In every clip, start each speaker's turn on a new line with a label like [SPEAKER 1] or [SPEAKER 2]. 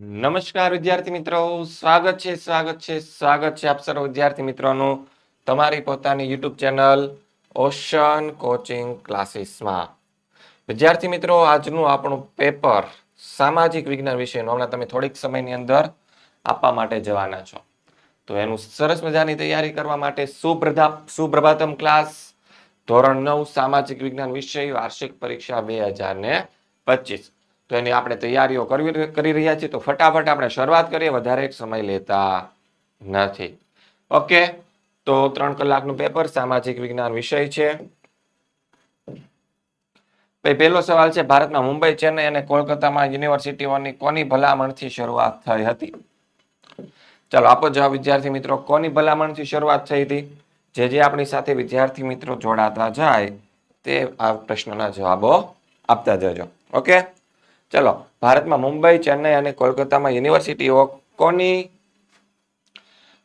[SPEAKER 1] નમસ્કાર વિદ્યાર્થી મિત્રો. સ્વાગત છે સ્વાગત છે સ્વાગત છે આપ સર્વ વિદ્યાર્થી મિત્રોનું તમારી પોતાની યુટ્યુબ ચેનલ ઓશન કોચિંગ ક્લાસીસમાં. વિદ્યાર્થી મિત્રો, આજનું આપણું પેપર સામાજિક વિજ્ઞાન વિષયનું. હમણાં તમે થોડીક સમયની અંદર આપવા માટે જવાના છો. તો એનું સરસ મજાની તૈયારી કરવા માટે સુપ્રધા સુપ્રભાતમ ક્લાસ ધોરણ નવ સામાજિક વિજ્ઞાન વિષય વાર્ષિક પરીક્ષા બે હજાર ને પચીસ. તો એની આપણે તૈયારીઓ કરવી કરી રહ્યા છીએ. તો ફટાફટ આપણે શરૂઆત કરીએ. વધારે સમય લેતા નથી. ઓકે? તો ત્રણ કલાકનું પેપર, સામાજિક વિજ્ઞાન વિષય છે. ભાઈ, પહેલો સવાલ છે, ભારતમાં મુંબઈ, ચેન્નઈ અને કોલકાતામાં યુનિવર્સિટીઓની કોની ભલામણથી શરૂઆત થઈ હતી? ચાલો, આપો જવાબ, વિદ્યાર્થી મિત્રો, કોની ભલામણથી શરૂઆત થઈ હતી? જે જે આપણી સાથે વિદ્યાર્થી મિત્રો જોડાતા જાય તે આ પ્રશ્નના જવાબો આપતા જજો. ઓકે? ચલો, ભારતમાં મુંબઈ, ચેન્નઈ અને કોલકાતામાં યુનિવર્સિટીઓ કોની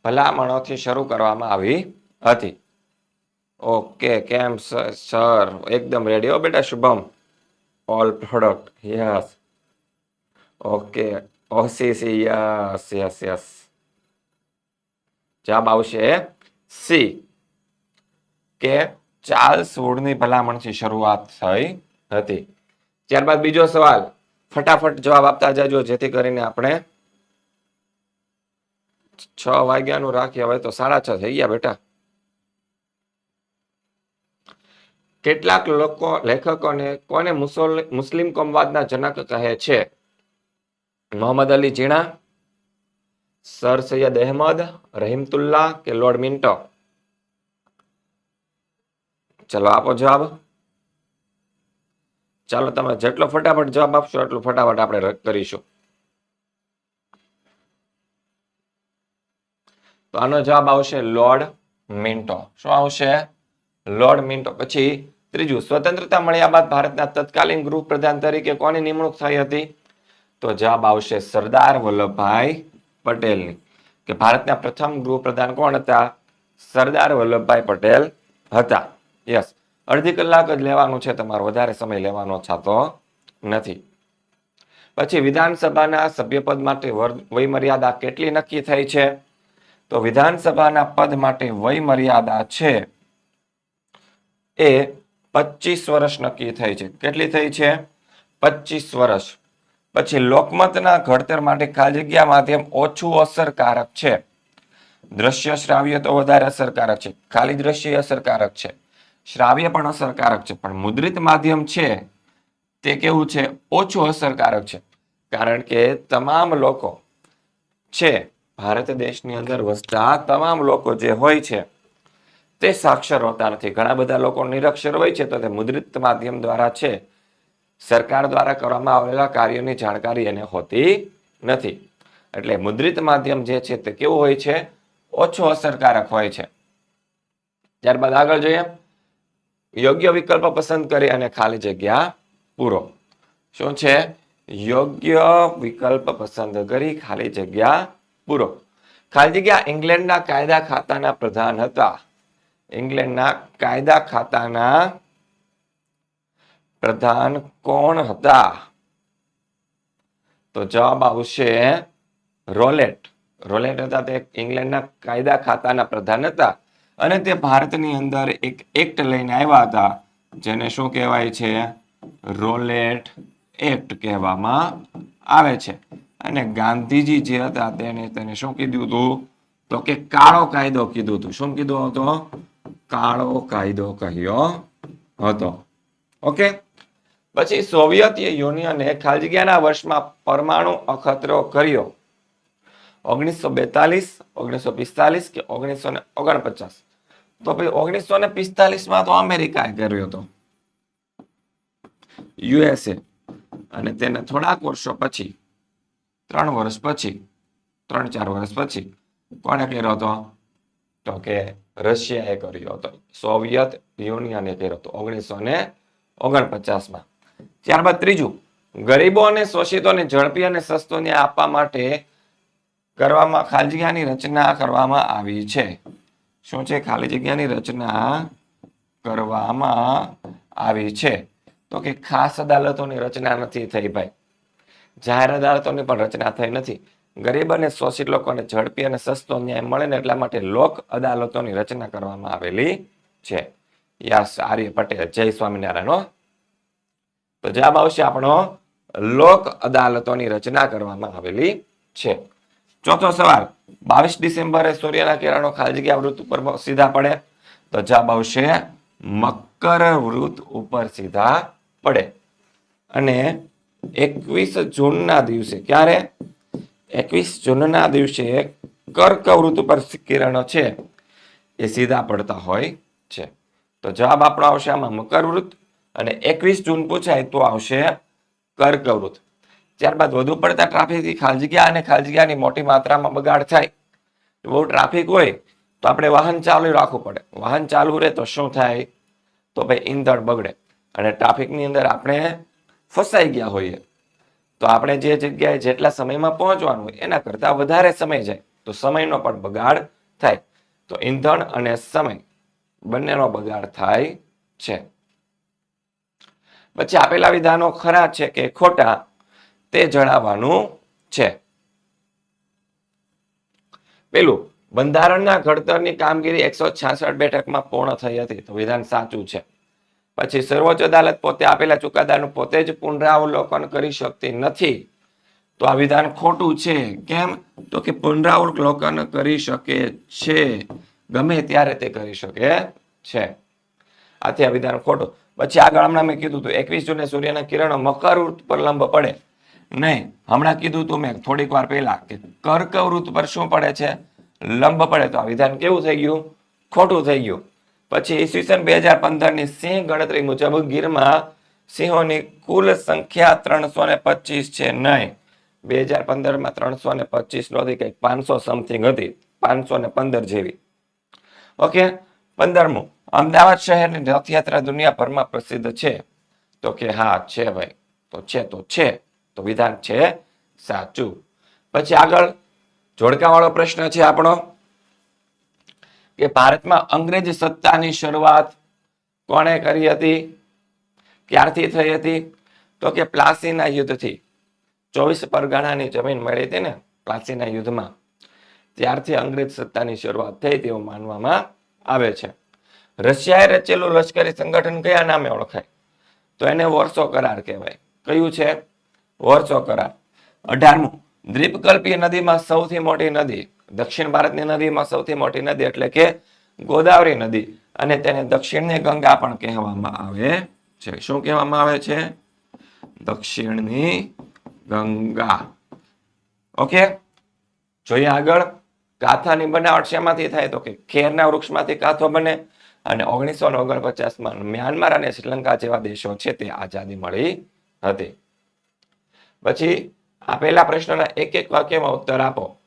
[SPEAKER 1] ભલામણોથી શરૂ કરવામાં આવી હતી? ઓકે, કેમ સર? એકદમ રેડી હો બેટા, Shubham. All product yes okay, OCC yes yes yes જવાબ આવશે સી કે ચાર્લ્સ વુડની ભલામણથી શરૂઆત થઈ હતી. ત્યારબાદ બીજો સવાલ. ફટાફટ જવાબ આપતા જજો, જેથી કરીને આપણે છ વાગ્યાનું રાખીએ. હવે તો સાડા છ થઈ ગયા બેટા. કેટલાક લોકો, લેખકોને કોને મુસ્લિમ કોમવાદના જનક કહે છે? મોહમ્મદ અલી જીણા, સર સૈયદ અહેમદ, રહીમતુલ્લા કે લોર્ડ મિન્ટો? ચલો, આપો જવાબ. ચાલો તમે જેટલો ફટાફટ જવાબ આપશો એટલું ફટાફટ આપણે કરીશું. તો આનો જવાબ આવશે લોર્ડ મિન્ટો. શું આવશે? Lord Minto. પછી ત્રીજું, સ્વતંત્રતા મળ્યા બાદ ભારતના તત્કાલીન ગૃહ પ્રધાન તરીકે કોની નિમણૂક થઈ હતી? તો જવાબ આવશે સરદાર વલ્લભભાઈ પટેલની. કે ભારતના પ્રથમ ગૃહ પ્રધાન કોણ હતા? સરદાર વલ્લભભાઈ પટેલ હતા. યસ. અડધી કલાક જ લેવાનું છે, તમારો વધારે સમય લેવાનો થતો નથી. પછી વિધાનસભાના સભ્યપદ માટે વયમર્યાદા કેટલી નક્કી થઈ છે? તો વિધાનસભાના પદ માટે વયમર્યાદા છે એ પચીસ વર્ષ નક્કી થઈ છે. કેટલી થઈ છે? પચીસ વર્ષ. પછી લોકમતના ઘડતર માટે ખાલી જગ્યા માધ્યમ ઓછું અસરકારક છે. દ્રશ્ય શ્રાવ્ય તો વધારે અસરકારક છે. ખાલી દ્રશ્ય અસરકારક છે. શ્રાવ્ય પણ અસરકારક છે, પણ મુદ્રિત માધ્યમ છે, તે કેવું છે? ઓછું અસરકારક છે. કારણ કે તમામ લોકો છે, ભારત દેશની અંદર વસતા તમામ લોકો જે હોય છે, તે સાક્ષર હોતા નથી. ઘણા બધા લોકો નિરક્ષર હોય છે, તો તે મુદ્રિત માધ્યમ દ્વારા છે. સરકાર દ્વારા કરવામાં આવેલા કાર્યોની જાણકારી એને હોતી નથી. એટલે મુદ્રિત માધ્યમ જે છે, તે કેવું હોય છે? ઓછું અસરકારક હોય છે. ત્યારબાદ આગળ જોઈએ. યોગ્ય વિકલ્પ પસંદ કરી અને ખાલી જગ્યા પૂરો. શું છે? યોગ્ય વિકલ્પ પસંદ કરી, ખાલી જગ્યા પૂરો. ખાલી જગ્યા ઇંગ્લેન્ડના કાયદા ખાતાના પ્રધાન હતા. ઇંગ્લેન્ડના કાયદા ખાતાના પ્રધાન કોણ હતા? તો જવાબ આવશે રોલેટ. રોલેટ હતા તે ઇંગ્લેન્ડના કાયદા ખાતાના પ્રધાન હતા. અને તે ભારતની અંદર એક એક્ટ લઈને આવ્યા હતા, જેને શું કહેવાય છે? રોલેટ એક્ટ કહેવામાં આવે છે. અને ગાંધીજી જે હતા તેને તેને શું કીધું હતું? તો કે કાળો કાયદો કીધું હતું. શું કીધું હતો? કાળો કાયદો કહ્યો હતો. ઓકે? પછી સોવિયત યુનિયને ખાલી જગ્યાના વર્ષમાં પરમાણુ અખતરો કર્યો. ઓગણીસો બેતાલીસ ઓગણીસો પિસ્તાલીસ કે ઓગણીસો ને ઓગણપચાસ? તો ભાઈ ઓગણીસો ને પિસ્તાલીસમાં તો અમેરિકાએ કર્યો હતો. યુએસએ. અને તેને થોડાક વર્ષો પછી, ત્રણ વર્ષ પછી, ત્રણ ચાર વર્ષ પછી કોણે કર્યો હતો? તો કે રશિયાએ કર્યો હતો. સોવિયત યુનિયને કર્યો હતો ઓગણીસો ને ઓગણપચાસમાં. ત્યારબાદ ત્રીજું, ગરીબો અને શોષિતોને ઝડપી અને સસ્તો ન્યાય આપવા માટે કરવામાં, ખાલી જગ્યાની રચના કરવામાં આવી છે. શું છે? ખાલી જગ્યાની રચના કરવામાં આવી છે. તો કે ખાસ અદાલતોની રચના નથી થઈ ભાઈ. જાહેર અદાલતોની પણ રચના થઈ નથી. ગરીબ અને શોષિત લોકોને ઝડપી અને સસ્તો ન્યાય મળે ને એટલા માટે લોક અદાલતોની રચના કરવામાં આવેલી છે. યસ, આર્ય પટેલ. જય સ્વામિનારાયણ. તો જવાબ આવશે આપણો લોક અદાલતોની રચના કરવામાં આવેલી છે. ચોથો સવાલ, બાવીસ ડિસેમ્બરે સૂર્યના કિરણો ખાલી જગ્યા વૃત્ત ઉપર સીધા પડે? તો જવાબ આવશે, મકર વૃત્ત ઉપર સીધા પડે. અને એકવીસ જૂનના દિવસે ક્યારે? એકવીસ જૂનના દિવસે કર્કવૃત ઉપર કિરણો છે, એ સીધા પડતા હોય છે. તો જવાબ આપણો આવશે આમાં મકર વૃત્ત અને એકવીસ જૂન પૂછાય તો આવશે કર્કવૃત ત્યારબાદ વધુ પડતા ટ્રાફિકથી ખાલજગ્યા અને ખાલજગ્યાની મોટી માત્રામાં બગાડ થાય. બહુ ટ્રાફિક હોય તો આપણે વાહન ચાલુ રાખવું પડે. વાહન ચાલુ રહે તો શું થાય? તો ભાઈ ઈંધણ બગડે. અને ટ્રાફિકની અંદર આપણે ફસાઈ ગયા હોઈએ. તો આપણે જે જગ્યાએ જેટલા સમયમાં પહોંચવાનું હોય, એના કરતાં વધારે સમય જાય. તો સમયનો પણ બગાડ થાય. તો ઈંધણ અને સમય બંનેનો બગાડ થાય છે. પછી આપેલા વિધાનો ખરા છે કે ખોટા? તે જણાવવાનું છે. પેલું, બંધારણના ઘડતરની કામગીરી એકસો છાસઠ બેઠકમાં પૂર્ણ થઈ હતી, તો વિધાન સાચું છે. પછી સર્વોચ્ચ અદાલત પોતે આપેલા ચુકાદાનું પોતે જ પુનરાવલોકન કરી શકતી નથી. તો આ વિધાન ખોટું છે. કેમ? તો કે પુનરાવલોકન કરી શકે છે. ગમે ત્યારે તે કરી શકે છે. આથી આ વિધાન ખોટું. પછી આગળ હમણાં મેં કીધું હતું, એકવીસ જૂને સૂર્યના કિરણો મકર પર લંબ પડે. નહીં, હમણાં કીધું તું મેં થોડીક વાર પહેલા કે કર્ક વૃત્ત પર શું પડે છે? લંબ પડે તો આ વિધાન કેવું થઈ ગયું? ખોટું થઈ ગયું. પછી ઈસવીસન બે હજાર પંદરની સિંહ ગણતરી મુજબ ગીરમાં સિંહોની કુલ સંખ્યા ત્રણસો ને પચીસ છે. નહીં, બે હજાર પંદરમાં ત્રણસો ને પચીસ નહોતી કંઈક પાંચસો સમથિંગ હતી, પાંચસો ને પંદર જેવી. ઓકે, પંદરમું, અમદાવાદ શહેરની રથયાત્રા દુનિયાભરમાં પ્રસિદ્ધ છે. તો કે હા, છે ભાઈ, તો છે તો છે. તો વિધાન છે સાચું. પછી આગળ જોડકાવાળો પ્રશ્ન છે આપણો, કે ભારતમાં અંગ્રેજ સત્તાની શરૂઆત કોણે કરી હતી? ક્યારથી થઈ હતી? તો કે પ્લાસીના યુદ્ધથી. ચોવીસ પરગણાની જમીન મળી હતી ને પ્લાસીના યુદ્ધમાં. ત્યારથી અંગ્રેજ સત્તાની શરૂઆત થઈ તેવું માનવામાં આવે છે. રશિયાએ રચેલું લશ્કરી સંગઠન કયા નામે ઓળખાય? તો એને વોર્સો કરાર કહેવાય. કયું છે? વોર્સો કરાર અઢારમું દ્વીપકલ્પીય નદીમાં સૌથી મોટી નદી, દક્ષિણ ભારતની નદીમાં સૌથી મોટી નદી એટલે કે ગોદાવરી નદી અને તેને દક્ષિણની ગંગા પણ કહેવામાં આવે છે. શું કહેવામાં આવે છે? દક્ષિણની ગંગા. ઓકે? જોઈએ આગળ. કાથાની બનાવટ શેમાંથી થાય તો કે ખેરના વૃક્ષમાંથી કાથો બને અને ઓગણીસો ઓગણપચાસમાં મ્યાનમાર અને શ્રીલંકા જેવા દેશો છે તે આઝાદી મળી હતી. પછી આપેલા પ્રશ્નોના એક એક વાક્યમાં ઉત્તર આપો.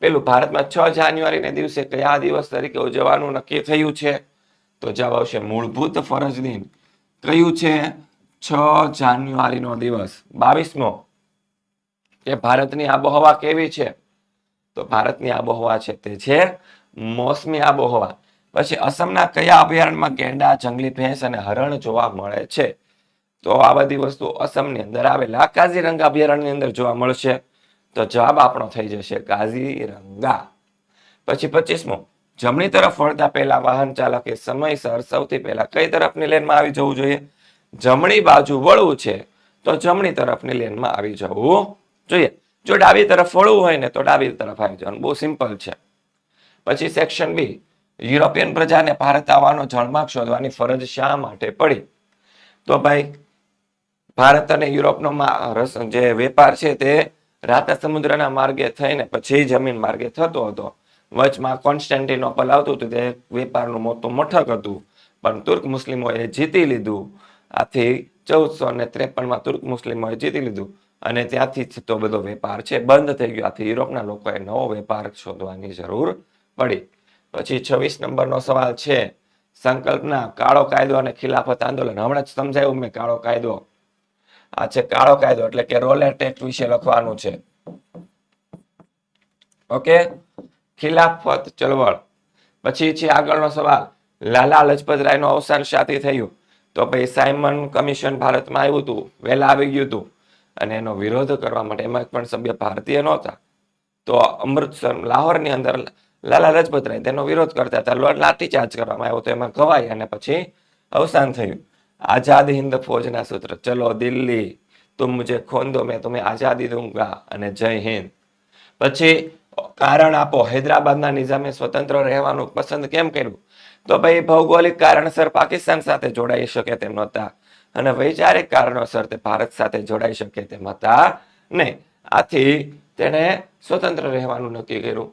[SPEAKER 1] પેલું, ભારતમાં છ જાન્યુઆરીને દિવસે કયા દિવસ તરીકે ઉજવવાનું નક્કી થયું છે? તો જવાબ આવશે, મૂળભૂત ફરજ દિન. કયું છે? છ જાન્યુઆરીનો દિવસ. બાવીસમો, કે ભારતની આબોહવા કેવી છે? તો ભારતની આબોહવા છે તે છે મોસમી આબોહવા. પછી, અસમના કયા અભયારણ્યમાં ગેંડા, જંગલી ભેંસ અને હરણ જોવા મળે છે? તો આ બધી વસ્તુ અસમની અંદર આવેલા. કાઝીરંગા અભયારણ્યની અંદર જોવા મળશે તો જવાબ આપણો થઈ જશે કાઝીરંગા. પછી પચીસમો. જમણી તરફ વળતા પહેલા વાહન ચાલકે સમયસર સૌથી પહેલા કઈ તરફની લેનમાં આવી જવું જોઈએ? જમણી બાજુ વળવું છે તો જમણી તરફની લેનમાં આવી જવું જોઈએ. જો ડાબી તરફ વળવું હોય ને તો ડાબી તરફ આવી જવાનું. બહુ સિમ્પલ છે. પછી સેક્શન બી. યુરોપિયન પ્રજાને ભારત આવવાનો જળમાર્ગ શોધવાની ફરજ શા માટે પડી? તો ભાઈ ભારત અને યુરોપનો જે વેપાર છે તે રાતા સમુદ્રના માર્ગે થઈને પછી જમીન માર્ગે થતો હતો. વચમાં કોન્સ્ટેન્ટિનોપલ આવતું હતું તે વેપારનું મોટું મથક હતું. પણ તુર્ક મુસ્લિમોએ જીતી લીધું. આથી ચૌદસો ને ત્રેપનમાં તુર્ક મુસ્લિમોએ જીતી લીધું અને ત્યાંથી તો બધો વેપાર છે બંધ થઈ ગયો. આથી યુરોપના લોકોએ નવો વેપાર શોધવાની જરૂર પડી. પછી છવ્વીસ નંબરનો સવાલ છે. સંકલ્પના કાળો કાયદો અને ખિલાફત આંદોલન. હમણાં જ સમજાયું મેં કાળો કાયદો. આ છે કાળો કાયદો, એટલે કે રોલેટ એક્ટ વિશે લખવાનું છે. ઓકે? ખિલાફત ચળવળ. પછી છે આગળનો સવાલ. લાલા લજપત રાયનું અવસાન શાથી થયું. તો ભાઈ સાયમન કમિશન ભારતમાં આવ્યું હતું, વહેલા આવી ગયું હતું. અને એનો વિરોધ કરવા માટે એમાં પણ સભ્ય ભારતીય નહોતા. તો અમૃતસર, લાહોરની અંદર લાલા લજપત રાય તેનો વિરોધ કરતા હતા. લાઠીચાર્જ કરવામાં આવ્યો તો એમાં ઘવાઈ અને પછી અવસાન થયું. આઝાદ હિન્દ ફોજના સૂત્ર. ચલો દિલ્હી તુમ મુજે ખોન દો મેં तुम्हें આઝાદી દૂંગા અને જય હિન્દ. પછી કારણ આપો, હૈદરાબાદના નિઝામે સ્વતંત્ર રહેવાનું પસંદ કેમ કર્યું? તો ભાઈ ભૌગોલિક કારણસર પાકિસ્તાન સાથે જોડાઈ શકે તેમ નહોતા અને વૈચારિક કારણોસર તે ભારત સાથે જોડાઈ શકે તેમ હતા ને આથી તેણે સ્વતંત્ર રહેવાનું નક્કી કર્યું.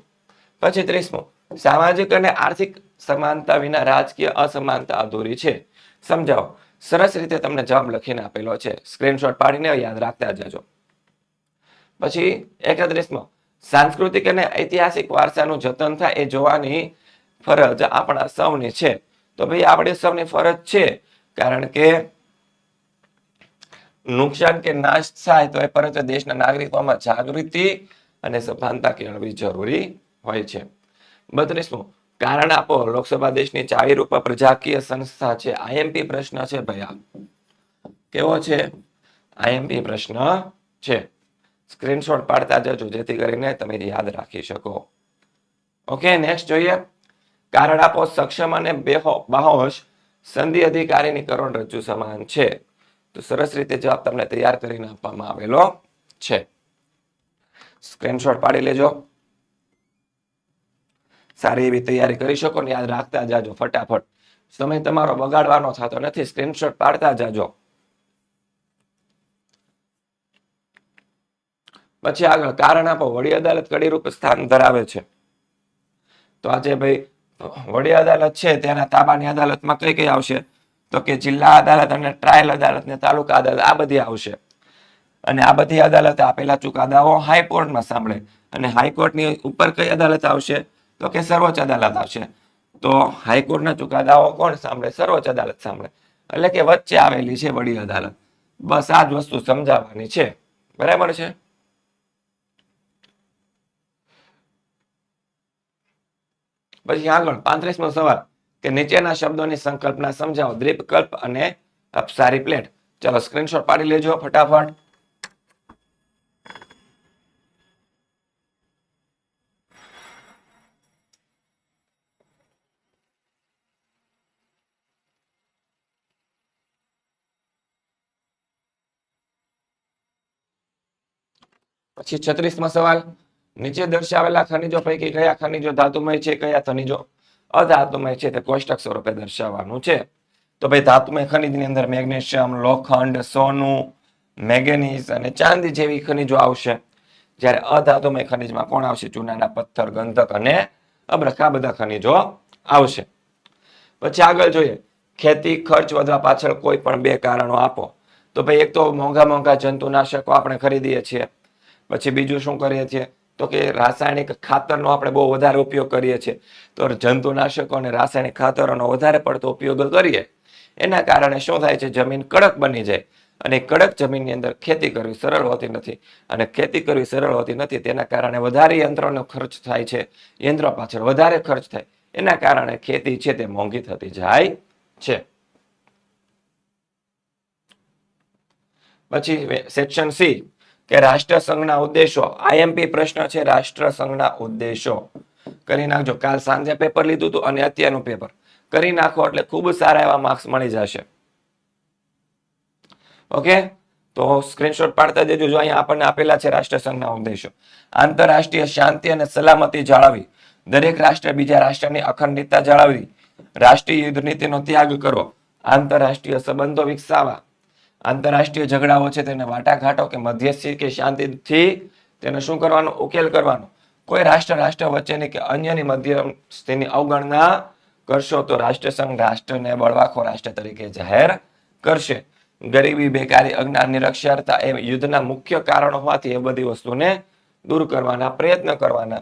[SPEAKER 1] પછી ત્રીસમું, સામાજિક અને આર્થિક સમાનતા વિના રાજકીય અસમાનતા અધૂરી છે. સમજાવો સરસ રીતે તમને જવાબ લખીને આપેલો છે. સ્ક્રીનશોટ પાડીને યાદ રાખતા જજો. પછી એકત્રીસમો. સાંસ્કૃતિક અને ઐતિહાસિક વારસાનું જતન થાય એ જોવાની ફરજ આપણા સૌની છે. તો ભાઈ, આપણે સૌની ફરજ છે, કારણ કે નુકસાન કે નાશ થાય તો એ પરત દેશના નાગરિકોમાં જાગૃતિ અને સભાનતા કેળવવી જરૂરી હોય છે. બત્રીસમું. કારણ આપો, લોકસભા દેશની ચાવીરૂપ પ્રજાકીય સંસ્થા છે. આઈએમપી પ્રશ્ન છે ભૈયા કેવો છે? આઈએમપી પ્રશ્ન છે. સ્ક્રીનશોટ પાડતા જજો, જેથી કરીને તમે યાદ રાખી શકો. ઓકે નેક્સ્ટ જોઈએ. કારણ આપો, સક્ષમ અને બેહો, બાહોશ સંધિ અધિકારીની કરોડરજ્જુ સમાન છે. તો સરસ રીતે જવાબ તમને તૈયાર કરીને આપવામાં આવેલો છે. સ્ક્રીનશોટ પાડી લેજો. સારી એવી તૈયારી કરી શકો ને યાદ રાખતા જાજો ફટાફટ. સમય તમારો બગાડવાનો થતો નથી. સ્ક્રીનશોટ પાડતા જાજો. પછી આગળ કારણ આપો. વડી અદાલત કડી રૂપ સ્થાન ધરાવે છે. તો આજે ભાઈ, વડી અદાલત છે તેના તાબાની અદાલતમાં કઈ કઈ આવશે? તો કે જિલ્લા અદાલત અને ટ્રાયલ અદાલત ને તાલુકા અદાલત, આ બધી આવશે. અને આ બધી અદાલતે આપેલા ચુકાદાઓ હાઈકોર્ટમાં સાંભળે. અને હાઈકોર્ટની ઉપર કઈ અદાલત આવશે? તો કે સર્વોચ્ચ અદાલત આવશે. તો હાઈકોર્ટના ચુકાદાઓ કોણ સાંભળે? સર્વોચ્ચ અદાલત સાંભળે. એટલે કે વચ્ચે આવેલી છે વડી અદાલત. બસ આ જ વસ્તુ સમજાવવાની છે. બરાબર છે? પછી આગળ, પાંત્રીસમો સવાલ, કે નીચેના શબ્દોની સંકલ્પના સમજાવો. દ્વીપકલ્પ અને અપસારી પ્લેટ. ચલો સ્ક્રીનશોટ પાડી લેજો ફટાફટ. પછી છત્રીસમાં સવાલ. નીચે દર્શાવેલા ખનિજો પૈકી કયા ખનિજો ધાતુમય છે, કયા ખનિજો અધાતુમય છે તે કોષ્ટક સ્વરૂપે દર્શાવવાનું છે. તો ભાઈ ધાતુમય ખનિજની અંદર મેગ્નેશિયમ, લોખંડ, સોનું, મેંગેનીઝ અને ચાંદી જેવી ખનિજો આવશે. જ્યારે અધાતુમય ખનિજમાં કોણ આવશે? ચૂનાના પથ્થર, ગંધક અને અબ્રક આ બધા ખનિજો આવશે. પછી આગળ જોઈએ. ખેતી, ખર્ચ વધવા પાછળ કોઈ પણ બે કારણો આપો. તો ભાઈ એક તો મોંઘા મોંઘા જંતુનાશકો આપણે ખરીદીએ છીએ. પછી બીજું શું કરીએ છીએ? તો કે રાસાયણિક ખાતરનો આપણે બહુ વધારે ઉપયોગ કરીએ છીએ. તો જંતુનાશકો અને રાસાયણિક ખાતરોનો વધારે પડતો ઉપયોગ કરીએ. એના કારણે શું થાય છે? જમીન કડક બની જાય. અને કડક જમીનની અંદર ખેતી કરવી સરળ હોતી નથી. અને ખેતી કરવી સરળ હોતી નથી, તેના કારણે વધારે યંત્રોનો ખર્ચ થાય છે. યંત્રો પાછળ વધારે ખર્ચ થાય. એના કારણે ખેતી છે તે મોંઘી થતી જાય છે. પછી સેક્શન સી કે રાષ્ટ્રસંઘના ઉદ્દેશો, આઈએમપી પ્રશ્ન છે રાષ્ટ્રસંઘના ઉદ્દેશો. કરી નાખજો. કાલ સાંજે પેપર લીધું હતું અને અત્યારનું પેપર કરી નાખો એટલે ખૂબ સારા એવા માર્ક્સ મળી જશે. ઓકે તો સ્ક્રીનશોટ પાડતા જજો. જો અહીંયા આપણને આપેલા છે રાષ્ટ્રસંઘના ઉદ્દેશો. આંતરરાષ્ટ્રીય શાંતિ અને સલામતી જાળવવી. દરેક રાષ્ટ્ર બીજા રાષ્ટ્રની અખંડિતતા જાળવવી. રાષ્ટ્રીય યુદ્ધ નીતિનો ત્યાગ કરવો. આંતરરાષ્ટ્રીય સંબંધો વિકસાવવા. આંતરરાષ્ટ્રીય ઝઘડાઓ છે તેને વાટાઘાટો કે મધ્યસ્થી કે શાંતિથી તેને શું કરવાનો? ઉકેલ કરવાનો. કોઈ રાષ્ટ્ર રાષ્ટ્ર વચ્ચેની કે અન્યની મધ્યસ્થીની અવગણના કરશો તો રાષ્ટ્રસંઘ રાષ્ટ્રને બળવાખો રાષ્ટ્ર તરીકે જાહેર કરશે. ગરીબી, બેકારી, અજ્ઞાન, નિરક્ષરતા એ યુદ્ધના મુખ્ય કારણો હોવાથી એ બધી વસ્તુને દૂર કરવાના પ્રયત્ન કરવાના.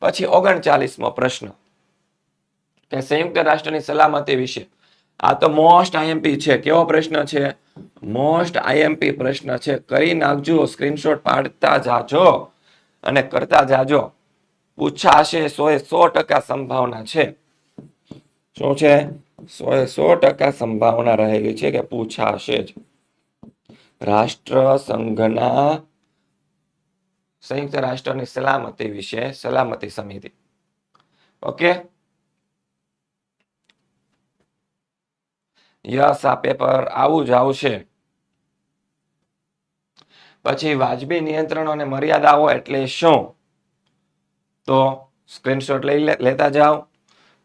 [SPEAKER 1] પછી ઓગણચાલીસમો પ્રશ્ન કે સંયુક્ત રાષ્ટ્રની સલામતી વિશે. આ તો મોસ્ટ આઈએમપી છે. કેવો પ્રશ્ન છે? મોસ્ટ આઈએમપી પ્રશ્ન છે. કરી નાખજો, સ્ક્રીનશોટ પાડતા જાજો અને કરતા જાજો. પૂછાશે સો એ સો ટકા સંભાવના છે. શું છે? સો એ સો ટકા સંભાવના રહેલી છે કે પૂછાશે જ. રાષ્ટ્ર સંઘના સંયુક્ત રાષ્ટ્રની સલામતી વિશે સલામતી સમિતિ. ઓકે? યસ આ પેપર આવું જ આવશે. પછી વાજબી નિયંત્રણો અને મર્યાદાઓ એટલે શું? તો સ્ક્રીનશોટ લઈ લેતા જાઓ,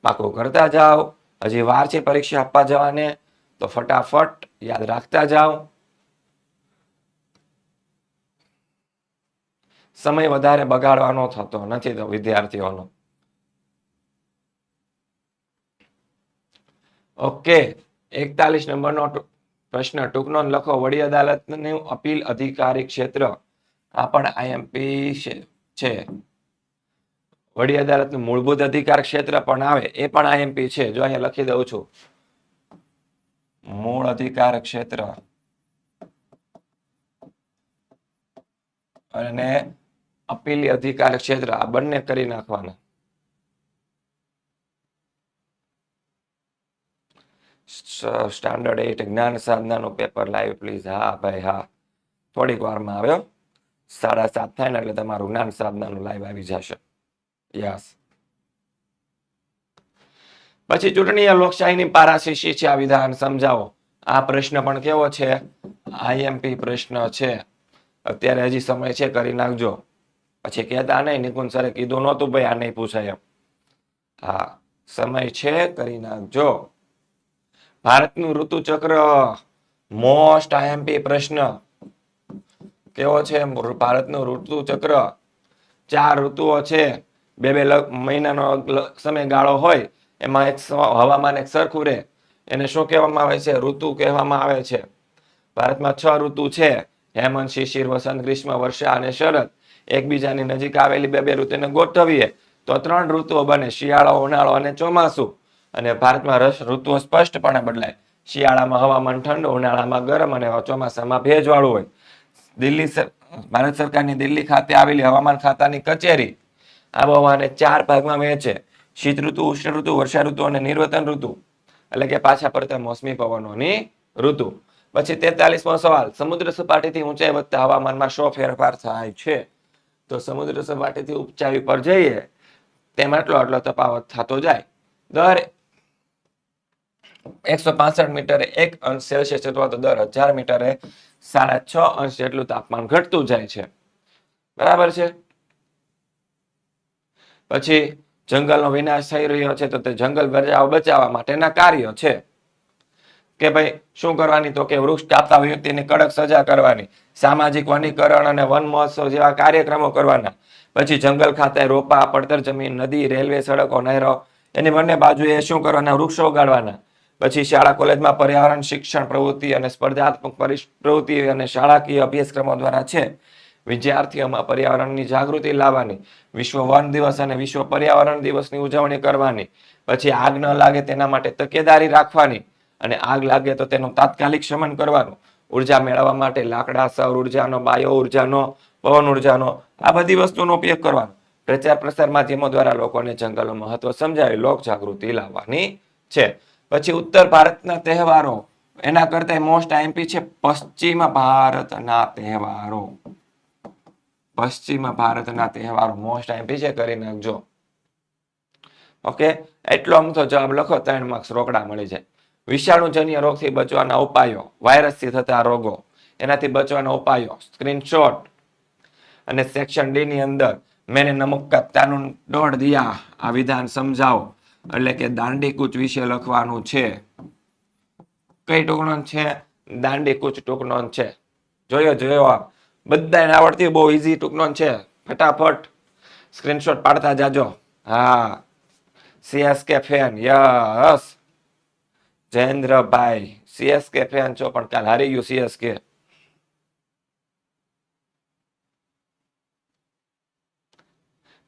[SPEAKER 1] પાકું કરતા જાઓ, હજી વાર છે પરીક્ષા આપવા જવાને, તો ફટાફટ યાદ રાખતા જાઓ. સમય વધારે બગાડવાનો થતો નથી તો વિદ્યાર્થીઓનો. ઓકે. એકતાલીસ નંબરનો પ્રશ્ન, ટૂંકનો લખો. વડી અદાલતનું અપીલ અધિકારી ક્ષેત્ર આ આઈએમપી છે વડી અદાલતનું મૂળભૂત અધિકાર ક્ષેત્ર પણ આવે. એ પણ આઈએમપી છે. જો અહીંયા લખી દઉં છું. મૂળ અધિકાર ક્ષેત્ર. અને અપીલી અધિકાર ક્ષેત્ર. આ બંને કરી નાખવાના. સ્ટાન્ડર્ડ એટ જ્ઞાન સાધનાનું પેપર લાઈવ પ્લીઝ. હા, ભાઈ, હા. થોડીક વારમાં આવ્યો. સાડા સાત થાય ને એટલે તમારું જ્ઞાન સાધનાનું લાઈવ આવી જશે. યસ. પછી ચૂંટણી લોકશાહીની પારાશીશી છે આ વિધાન. સમજાવો. આ પ્રશ્ન પણ કેવો છે? આઈએમપી પ્રશ્ન છે. અત્યારે હજી સમય છે, કરી નાખજો. પછી કહેતા નહીં, નિકુંજ સરે કીધું નહોતું, ભાઈ, આ નહીં પૂછાય એમ. હા, સમય છે, કરી નાખજો. ભારતનું ઋતુચક્ર મોસ્ટ આઈએમપી પ્રશ્ન. કેવો છે? ભારતનું ઋતુચક્ર ચાર ઋતુઓ છે. બે બે મહિનાનો સમયગાળો હોય, એમાં એક હવામાન એક સરખું રહે. એને શું કહેવામાં આવે છે? ઋતુ કહેવામાં આવે છે. ભારતમાં છ ઋતુ છે. હેમંત, શિશિર, વસંત, ગ્રીષ્મ, વર્ષા અને શરદ. એકબીજાની નજીક આવેલી બે બે ઋતુને ગોઠવીએ. તો ત્રણ ઋતુઓ બને, શિયાળો, ઉનાળો અને ચોમાસું. અને ભારતમાં રસ ઋતુઓ સ્પષ્ટપણે બદલાય. શિયાળામાં હવામાન ઠંડુ, ઉનાળામાં ગરમ અને ચોમાસામાં ભેજવાળું હોય. દિલ્હી ભારત સરકારની દિલ્હી ખાતે આવેલી હવામાન ખાતાની કચેરી આબોહવાને ચાર ભાગમાં વહેંચે. શીત ઋતુ ઉષ્ણ ઋતુ વર્ષા ઋતુ અને નિર્વતન ઋતુ. એટલે કે પાછા પડતા મોસમી પવનોની ઋતુ. પછી તેતાલીસમો સવાલ, સમુદ્ર સપાટીથી ઊંચાઈ વધતા હવામાનમાં શો ફેરફાર થાય છે? તો સમુદ્ર સપાટીથી ઊંચાઈ પર જઈએ, તેમ આટલો આટલો તફાવત થતો જાય. દર એકસો પાસઠ મીટરે એક અંશ સેલ્સિયસ અથવા તો દર હજાર મીટરે સાડા છ અંશ જેટલું તાપમાન ઘટતું જાય છે. બરાબર છે? પછી જંગલનો વિનાશ થઈ રહ્યો છે તો તે જંગલ બચાવ, બચાવવા માટેના કાર્યો છે. કે ભાઈ, શું કરવાની? તો કે વૃક્ષ કાપતા વ્યક્તિને કડક સજા કરવાની, સામાજિક વનીકરણ અને વન મહોત્સવ જેવા કાર્યક્રમો કરવાના. પછી જંગલ ખાતે રોપા, પડતર જમીન, નદી, રેલવે, સડકો, નહેરો, એની બંને બાજુએ શું કરવાના? વૃક્ષો ઉગાડવાના. પછી શાળા કોલેજમાં પર્યાવરણ શિક્ષણ પ્રવૃત્તિ અને સ્પર્ધાત્મક પ્રવૃત્તિ અને શાળાકીય અભ્યાસક્રમો દ્વારા છે. વિદ્યાર્થીઓમાં પર્યાવરણની જાગૃતિ લાવવાની, વિશ્વ વન દિવસ અને વિશ્વ પર્યાવરણ દિવસની ઉજવણી કરવાની, પછી આગ ન લાગે તેના માટે તકેદારી રાખવાની અને આગ લાગે તો તેનું તાત્કાલિક શમન કરવાનું. ઊર્જા મેળવવા માટે લાકડા, સૌર ઉર્જાનો, બાયો ઉર્જાનો, પવન ઉર્જાનો, આ બધી વસ્તુનો ઉપયોગ કરવાનો. પ્રચાર પ્રસાર માધ્યમો દ્વારા લોકોને જંગલનું મહત્વ સમજાવી લોક જાગૃતિ લાવવાની છે. પછી ઉત્તર ભારતના તહેવારો. એના કરતા મોસ્ટ આઈએમપી છે પશ્ચિમ ભારતના તહેવારો. પશ્ચિમ ભારતના તહેવારો મોસ્ટ આઈએમપી છે કરી નાખજો. ઓકે એટલો અમથો જવાબ લખો, ત્રણ માર્ક્સ રોકડા મળી જાય. વિષાણુજન્ય રોગથી બચવાના ઉપાયો, વાયરસથી થતા રોગો, એનાથી બચવાના ઉપાયો સ્ક્રીનશોટ અને સેક્શન ડી ની અંદર મેને નમક કા કાનૂન દોડ દિયા આ વિધાન સમજાવો. એટલે કે દાંડી કૂચ વિશે લખવાનું છે. કઈ ટૂંકનોંધ છે? દાંડી કૂચ ટૂંકનોંધ છે. જોયો જોયો બધાને આવડતી બહુ ઈઝી ટૂંકનોંધ છે. ફટાફટ સ્ક્રીનશોટ પાડતા જાજો. હા. CSK fan yes. Jayendrabhai CSK fan છો, પણ કાલ હારી ગયું સીએસકે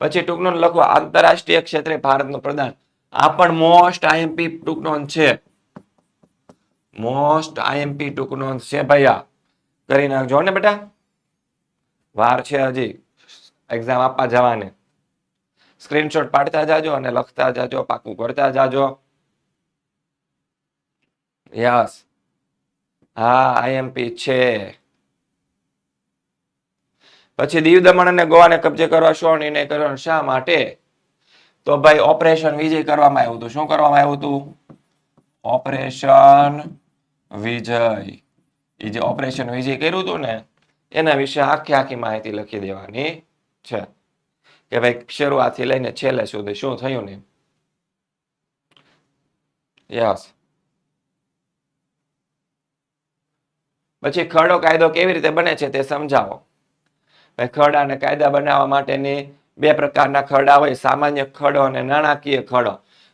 [SPEAKER 1] પછી ટૂંકનો લખો, આંતરરાષ્ટ્રીય ક્ષેત્રે ભારતનું પ્રદાન. આ પણ મોસ્ટ આઈએમપી ટૂંકનોંધ છે. મોસ્ટ આઈએમપી ટૂંકનોંધ છે ભૈયા. કરી નાખજો ને બેટા. વાર છે હજી. એક્ઝામ આપવા જવાને. સ્ક્રીનશોટ પાડતા જાજો અને લખતા જાજો, પાકું કરતા જાજો. યસ હા આઈએમપી છે. પછી દીવ દમણ અને ગોવાને કબજે કરવા શું નિર્ણય કર્યો શા માટે? તો ભાઈ ઓપરેશન વિજય કરવામાં આવ્યું હતું. શું કરવામાં આવ્યું હતું? ઓપરેશન વિજય. એ જે ઓપરેશન વિજય કર્યું હતું ને, એના વિશે આખી આખી માહિતી લખી દેવાની છે. કે ભાઈ શરૂઆતથી લઈને છેલ્લે સુધી શું થયું ને? યસ પછી ખરડો કાયદો કેવી રીતે બને છે તે સમજાવો. ભાઈ ખરડા અને કાયદા બનાવવા માટેની બે પ્રકારના ખરડા હોય, સામાન્ય ખરડો અને નાણાકીય ખરડો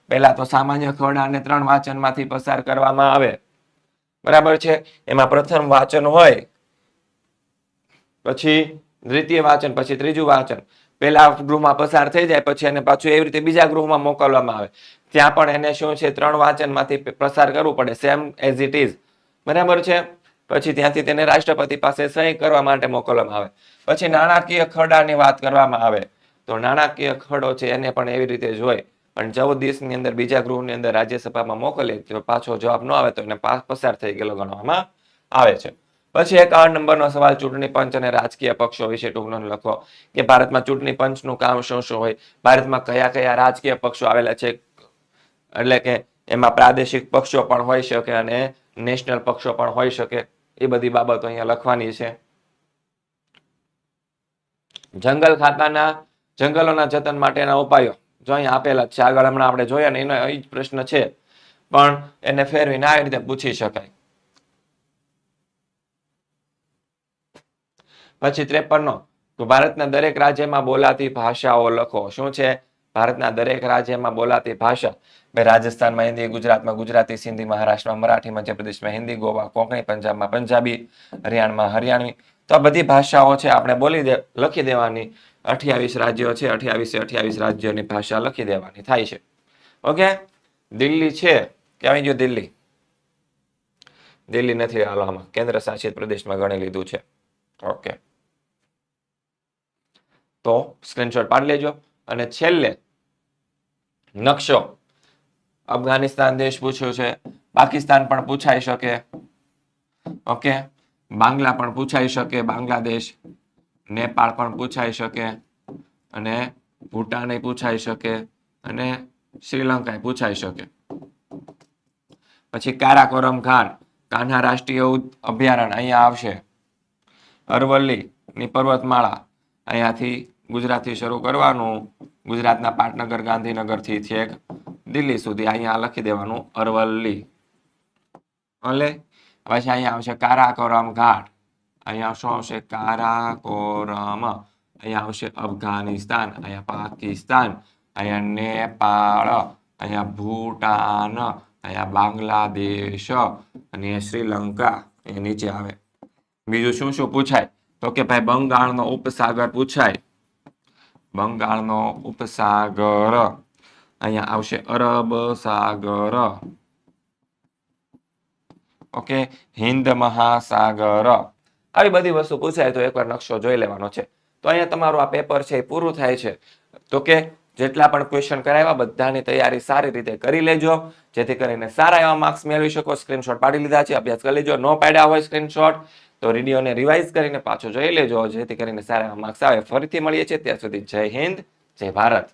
[SPEAKER 1] પહેલા તો સામાન્ય ખરડા અને ત્રણ વાંચનમાંથી પસાર કરવામાં આવે. બરાબર છે? એમાં પ્રથમ વાંચન હોય, પછી દ્વિતીય વાંચન, પછી ત્રીજું વાંચન. પહેલા ગૃહમાં પસાર થઈ જાય, પછી એને પાછું એવી રીતે બીજા ગૃહમાં મોકલવામાં આવે. ત્યાં પણ એને શું છે, ત્રણ વાંચનમાંથી પસાર કરવું પડે, સેમ એઝ ઇટ ઇઝ. બરાબર છે? પછી ત્યાંથી તેને રાષ્ટ્રપતિ પાસે સહી કરવા માટે મોકલવામાં આવે. પછી નાણાકીય ખરડાની વાત કરવામાં આવે. તો નાણાકીય ખરડો છે એને પણ એવી રીતે જોઈ પણ ચૌદ દિવસની અંદર, બીજા ગૃહની અંદર રાજ્યસભામાં મોકલે તો પાછો જવાબ ન આવે તો એને પસાર થઈ ગયેલો ગણવામાં આવે છે. પછી એક આઠ નંબરનો સવાલ, ચૂંટણી પંચ અને રાજકીય પક્ષો વિશે ટૂંકનો લખો. કે ભારતમાં ચૂંટણી પંચનું કામ શું શું હોય? ભારતમાં કયા કયા રાજકીય પક્ષો આવેલા છે? એટલે કે એમાં પ્રાદેશિક પક્ષો પણ હોઈ શકે અને નેશનલ પક્ષો પણ હોઈ શકે. એ બધી બાબતો અહીંયા લખવાની છે. જંગલ ખાતાના જંગલોના જતન માટેના ઉપાયો. જો અહીંયા આપેલા છે, આગળ હમણાં આપણે જોયા ને, એનો એ જ પ્રશ્ન છે. પણ એને ફેરવીને આવી રીતે પૂછી શકાય. પછી ત્રેપનનો તો ભારતના દરેક રાજ્યમાં બોલાતી ભાષાઓ લખો. શું છે? ભારતના દરેક રાજ્યમાં બોલાતી ભાષા. ભાઈ રાજસ્થાનમાં હિન્દી, ગુજરાતમાં ગુજરાતી, સિંધી, મહારાષ્ટ્રમાં મરાઠી, મધ્યપ્રદેશમાં હિન્દી, ગોવા, કોંકણી, પંજાબમાં પંજાબી, હરિયાણામાં હરિયાણવી. તો આ બધી ભાષાઓ છે, આપણે બોલી દે, લખી દેવાની. અઠ્યાવીસ રાજ્યો છે, અઠ્યાવીસે અઠ્યાવીસ રાજ્યોની ભાષા લખી દેવાની થાય છે. ઓકે? દિલ્હી છે. ક્યાં આવી દિલ્હી? દિલ્હી નથી હાલો કેન્દ્ર શાસિત પ્રદેશમાં ગણી લીધું છે. ઓકે. તો સ્ક્રીનશોટ પાડી લેજો. અને છેલ્લે નકશો. અફઘાનિસ્તાન દેશ પૂછ્યું છે. પાકિસ્તાન પણ પૂછાઈ શકે. ઓકે? બાંગ્લા પણ પૂછાઈ શકે. બાંગ્લાદેશ નેપાળ પણ પૂછાઈ શકે અને ભૂટાન પૂછાઈ શકે અને શ્રીલંકા પૂછાઈ શકે. પછી કારાકોરમ ઘાટ કાન્હા રાષ્ટ્રીય અભયારણ્ય અહીંયા આવશે. અરવલ્લી ની પર્વતમાળા અહીંયાથી ગુજરાતથી શરૂ કરવાનું. ગુજરાતના પાટનગર, ગાંધીનગરથી છેક દિલ્હી સુધી અહીંયા લખી દેવાનું અરવલ્લી. એટલે પછી અહીંયા આવશે કારાકોરમ ઘાટ. અહીંયા શું આવશે કારાકોરમ અહીંયા આવશે અફઘાનિસ્તાન અહીંયા પાકિસ્તાન અહીંયા નેપાળ અહીંયા ભૂટાન અહીંયા બાંગ્લાદેશ અને શ્રીલંકા એ નીચે આવે. બીજું શું શું પૂછાય? તો કે ભાઈ બંગાળનો ઉપસાગર પૂછાય. બંગાળનો ઉપસાગર. અહીંયા આવશે અરબ સાગર. ઓકે? હિન્દ મહાસાગર. આવી બધી વસ્તુ પૂછાય તો એકવાર નકશો જોઈ લેવાનો છે. તો અહીંયા તમારું આ પેપર છે એ પૂરું થાય છે. તો કે જેટલા પણ ક્વેશ્ચન કરાવ્યા બધાની તૈયારી સારી રીતે કરી લેજો. જેથી કરીને સારા એવા માર્ક્સ મેળવી શકો. સ્ક્રીનશોટ પાડી લીધા છે. અભ્યાસ કરી લેજો. ન પાડ્યા હોય સ્ક્રીનશોટ તો રેડિયોને રિવાઇઝ કરીને પાછો જોઈ લેજો. જેથી કરીને સારા એવા માર્ક્સ આવે. ફરીથી મળીએ છીએ ત્યાં સુધી. જય હિન્દ. જય ભારત.